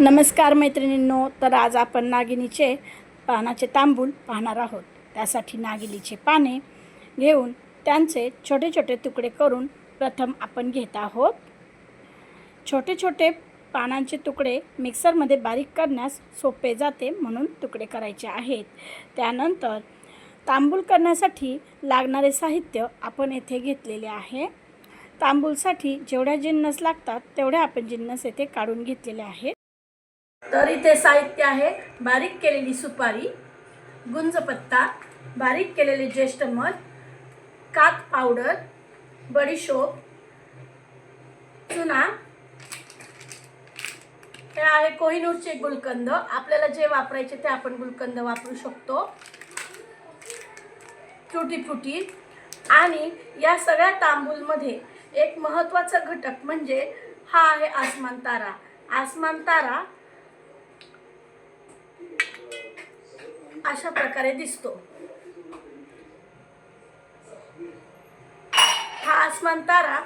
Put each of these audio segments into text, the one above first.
नमस्कार मैत्रिणींनो तर आज आपण नागिनीचे पानाचे तांबूल पाहणार आहोत. त्यासाठी नागिनीचे पाने घेऊन त्यांचे छोटे छोटे तुकडे करून प्रथम आपण घेत आहोत. छोटे छोटे पानांचे तुकडे मिक्सरमध्ये बारीक करण्यास सोपे जाते म्हणून तुकडे करायचे आहेत. त्यानंतर तांबूल करण्यासाठी लागणारे साहित्य आपण येथे घेतलेले आहे. तांबूलसाठी जेवढ्या जिन्नस लागतात तेवढ्या आपण जिन्नस येथे काढून घेतलेले आहेत. तर इथे साहित्य आहे. बारीक केलेली सुपारी गुंजपत्ता बारीक केलेले ज्येष्ठ मध कात पावडर बडीशोप चुना. हे आहे कोहिनूरचे गुलकंद. आपल्याला जे वापरायचे ते आपण गुलकंद वापरू शकतो. तुटी फुटी. आणि या सगळ्या तांबूलमध्ये एक महत्त्वाचा घटक म्हणजे हा आहे आसमान तारा. आसमान तारा अशा प्रकारे दिसतो. हा आसमान तारा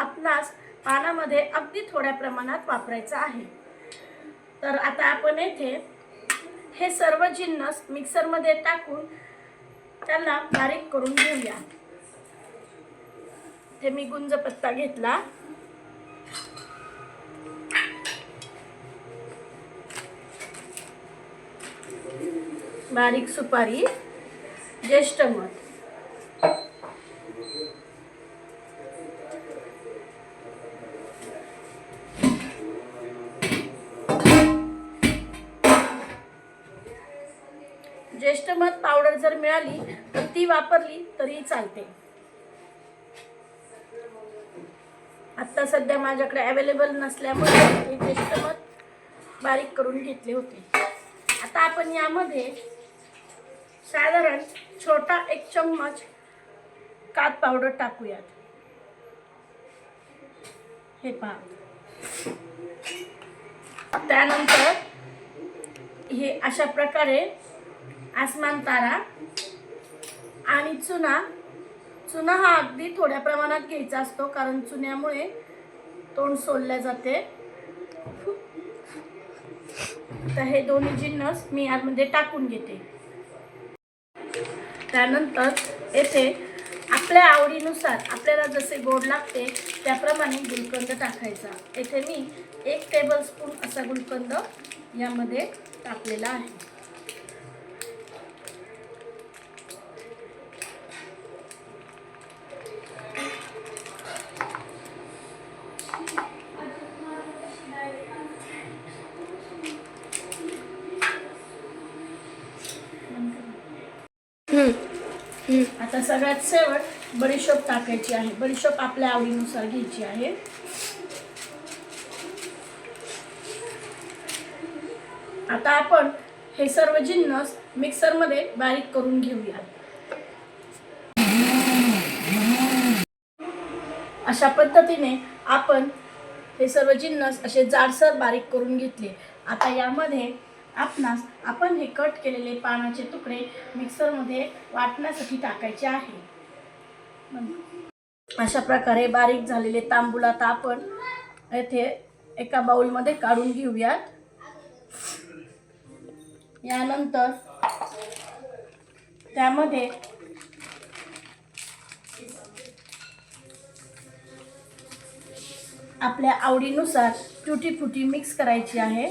आपणास पानामध्ये अगदी थोड्या प्रमाणात वापरायचा आहे. तर आता आपण येथे हे सर्व जिन्नस मिक्सरमध्ये टाकून त्यांना बारीक करून घेऊया. ते मी गुंज पत्ता घेतला. बारीक सुपारी ज्येष्ठ मध. ज्येष्ठ मध पावडर जर मिळाली तर ती वापरली तरी चालते. आत्ता सध्या माझ्याकडे अवेलेबल नसल्यामुळे हे ज्येष्ठ मध बारीक करून घेतले होते. आता आपण यामध्ये साधारण छोटा एक चम्मच कात पावडर टाकूयात. हे पहा. त्यानंतर हे अशा प्रकारे आसमान तारा आणि चुना. चुना हा अगदी थोड्या प्रमाणात घ्यायचा असतो कारण चुन्यामुळे तोंड सोडले जाते. तर हे दोन्ही जिन्नस मी आतमध्ये टाकून घेते. त्यानंतर येथे आपल्या आवडीनुसार आपल्याला जसे गोड लागते त्याप्रमाणे गुलकंद टाकायचा. येथे मी एक टेबलस्पून असा गुलकंद यामध्ये टाकलेला आहे. आता सगळ्यात शेवट बडीशोप टाकायची आहे. बडीशोप आपल्या आवडीनुसार घ्यायची आहे. आता आपण हे सर्व जिन्नस मिक्सरमध्ये बारीक करून घेऊया अशा पद्धतीने आपण हे सर्व जिन्नस असे जाडसर बारीक करून घेतले. आता यामध्ये आपणास आपण हे कट केलेले पानाचे तुकडे मिक्सरमध्ये वाटण्यासाठी टाकायचे आहे. अशा प्रकारे बारीक झालेले तांबूल आता आपण येथे एका बाउलमध्ये काढून घेऊयात. यानंतर त्यामध्ये आपल्या आवडीनुसार टुटी फुटी मिक्स करायची आहे.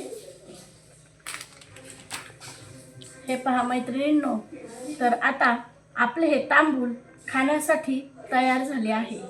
हे पहा मैत्रिणींनो. तर आता आपले हे तांबूल खाण्यासाठी तयार झाले आहे.